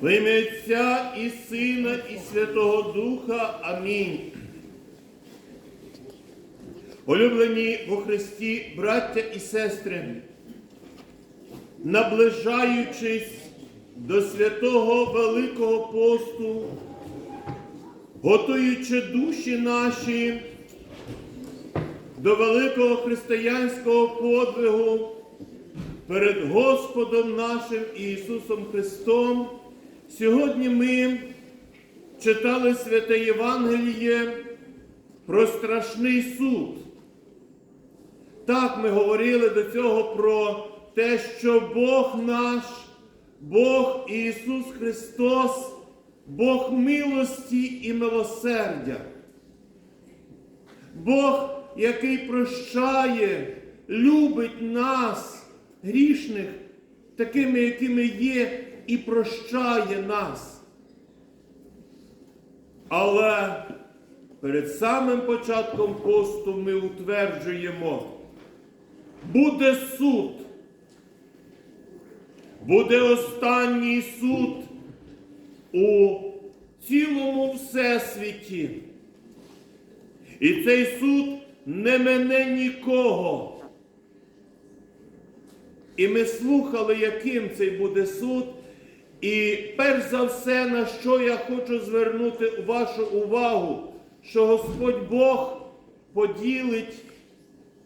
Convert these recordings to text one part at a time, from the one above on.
Во ім'я Отця і Сина, і Святого Духа. Амінь. Улюблені во Христі, браття і сестри, наближаючись до святого Великого посту, готуючи душі наші до великого християнського подвигу перед Господом нашим Ісусом Христом, сьогодні ми читали Святе Євангеліє про страшний суд. Так ми говорили до цього про те, що Бог наш, Бог Ісус Христос, Бог милості і милосердя. Бог, який прощає, любить нас, грішних, такими, якими є, і прощає нас. Але перед самим початком посту ми утверджуємо, буде суд, буде останній суд у цілому всесвіті. І цей суд не мене нікого. І ми слухали, яким цей буде суд. І перш за все, на що я хочу звернути вашу увагу, що Господь Бог поділить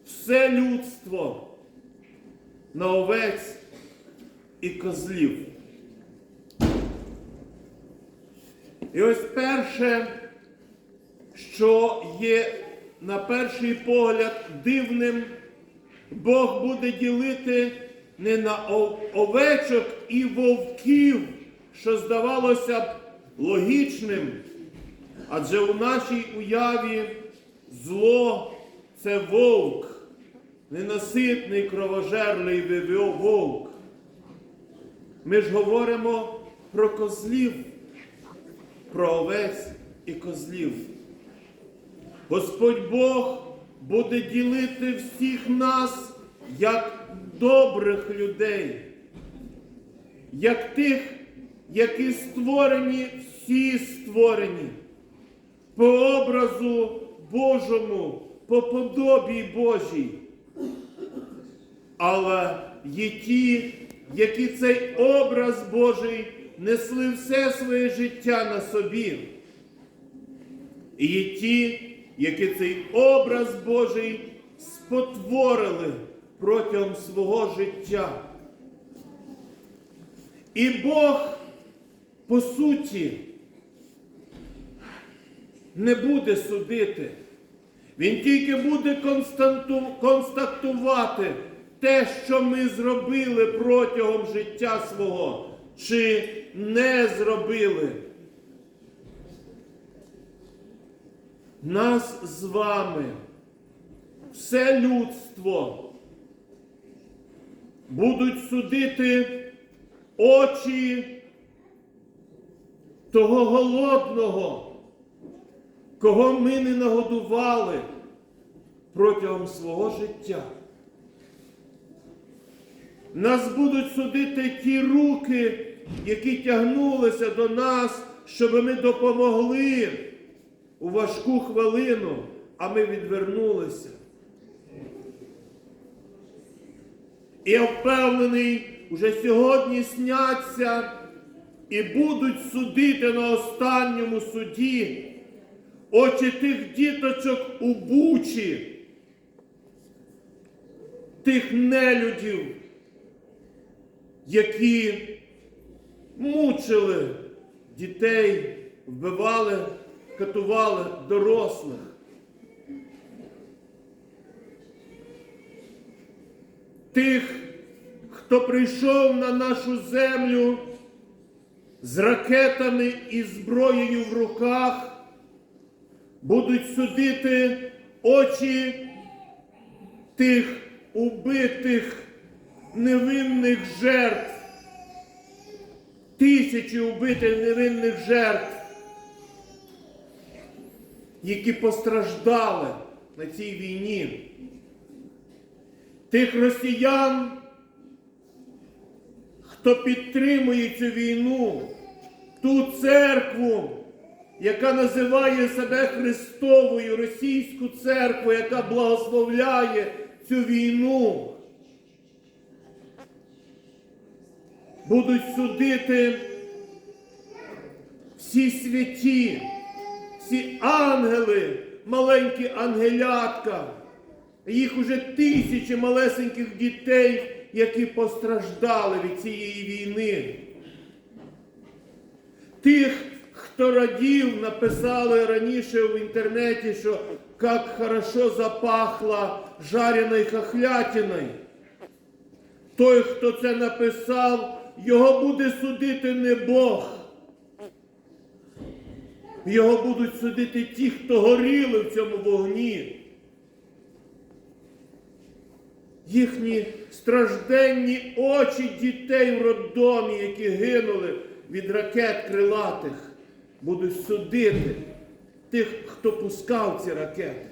все людство на овець і козлів. І ось перше, що є на перший погляд дивним, Бог буде ділити не на овечок і вовків, що здавалося б логічним, адже у нашій уяві зло це вовк, ненаситний кровожерлий вивів вовк. Ми ж говоримо про козлів, про овець і козлів. Господь Бог буде ділити всіх нас як добрих людей, як тих, які створені, всі створені по образу Божому, по подобі Божій. Але є ті, які цей образ Божий несли все своє життя на собі. І є ті, які цей образ Божий спотворили протягом свого життя. І Бог, по суті, не буде судити. Він тільки буде констатувати те, що ми зробили протягом життя свого, чи не зробили. Нас з вами, все людство будуть судити очі того голодного, кого ми не нагодували протягом свого життя. Нас будуть судити ті руки, які тягнулися до нас, щоб ми допомогли у важку хвилину, а ми відвернулися. І я впевнений, уже сьогодні сняться і будуть судити на останньому суді очі тих діточок у бучі, тих нелюдів, які мучили дітей, вбивали, катували дорослих. Тих, хто прийшов на нашу землю з ракетами і зброєю в руках, будуть судити очі тих убитих невинних жертв, тисячі убитих невинних жертв, які постраждали на цій війні. Тих росіян, хто підтримує цю війну, ту церкву, яка називає себе Христовою, російську церкву, яка благословляє цю війну. Будуть судити всі святі, всі ангели, маленькі ангелятка, їх уже тисячі малесеньких дітей, які постраждали від цієї війни. Тих, хто радів, написали раніше в інтернеті, що як хорошо запахло жареной хохлятиной. Той, хто це написав, його буде судити не Бог. Його будуть судити ті, хто горіли в цьому вогні. Їхні стражденні очі дітей в роддомі, які гинули від ракет крилатих, будуть судити тих, хто пускав ці ракети.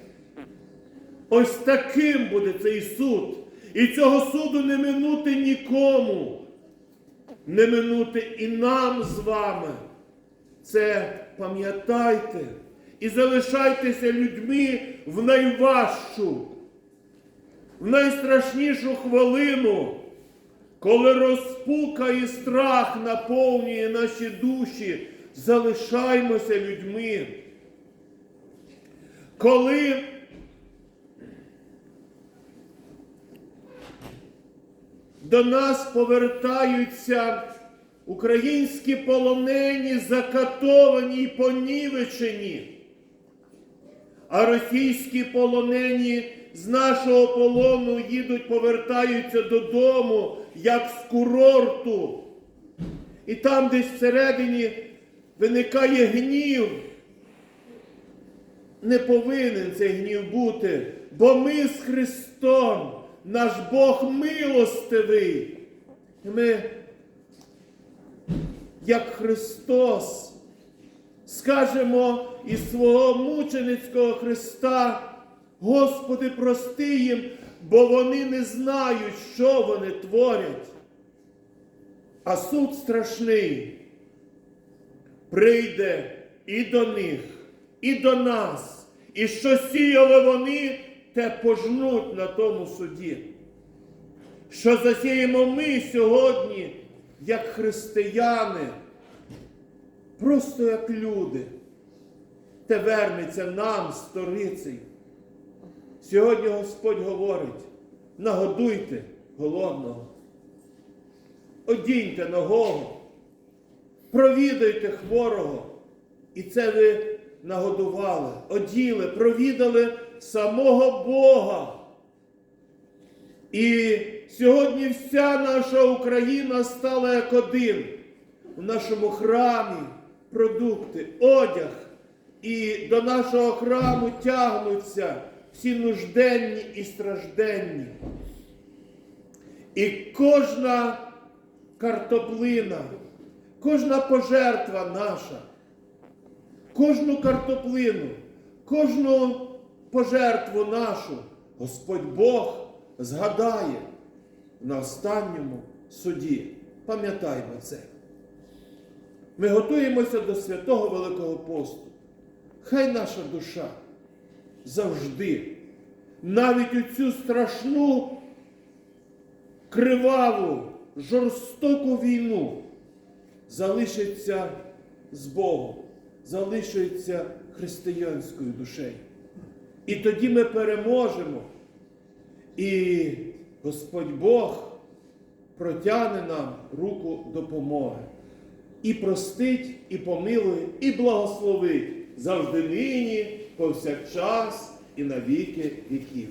Ось таким буде цей суд. І цього суду не минути нікому. Не минути і нам з вами. Це пам'ятайте і залишайтеся людьми в найважчу, в найстрашнішу хвилину, коли розпука і страх наповнює наші душі, залишаймося людьми. Коли до нас повертаються українські полонені, закатовані і понівечені, а російські полонені з нашого полону їдуть, повертаються додому, як з курорту. І там десь всередині виникає гнів. Не повинен цей гнів бути, бо ми з Христом, наш Бог милостивий. Ми, як Христос, скажемо із свого мученицького Христа, Господи, прости їм, бо вони не знають, що вони творять. А суд страшний прийде і до них, і до нас, і що сіяли вони, те пожнуть на тому суді. Що засіємо ми сьогодні, як християни, просто як люди, те вернеться нам, сторицею. Сьогодні Господь говорить: нагодуйте голодного, одіньте нагого, провідайте хворого. І це ви нагодували, оділи, провідали самого Бога. І сьогодні вся наша Україна стала як один. У нашому храмі продукти, одяг. І до нашого храму тягнуться всі нужденні і стражденні. І кожна картоплина, кожна пожертва наша, кожну картоплину, кожну пожертву нашу Господь Бог згадає на останньому суді. Пам'ятаймо це. Ми готуємося до святого Великого посту. Хай наша душа завжди, навіть у цю страшну, криваву, жорстоку війну залишиться з Богом, залишиться християнською душею. І тоді ми переможемо. І Господь Бог протягне нам руку допомоги. І простить, і помилує, і благословить завжди нині, повсякчас і на віки віків.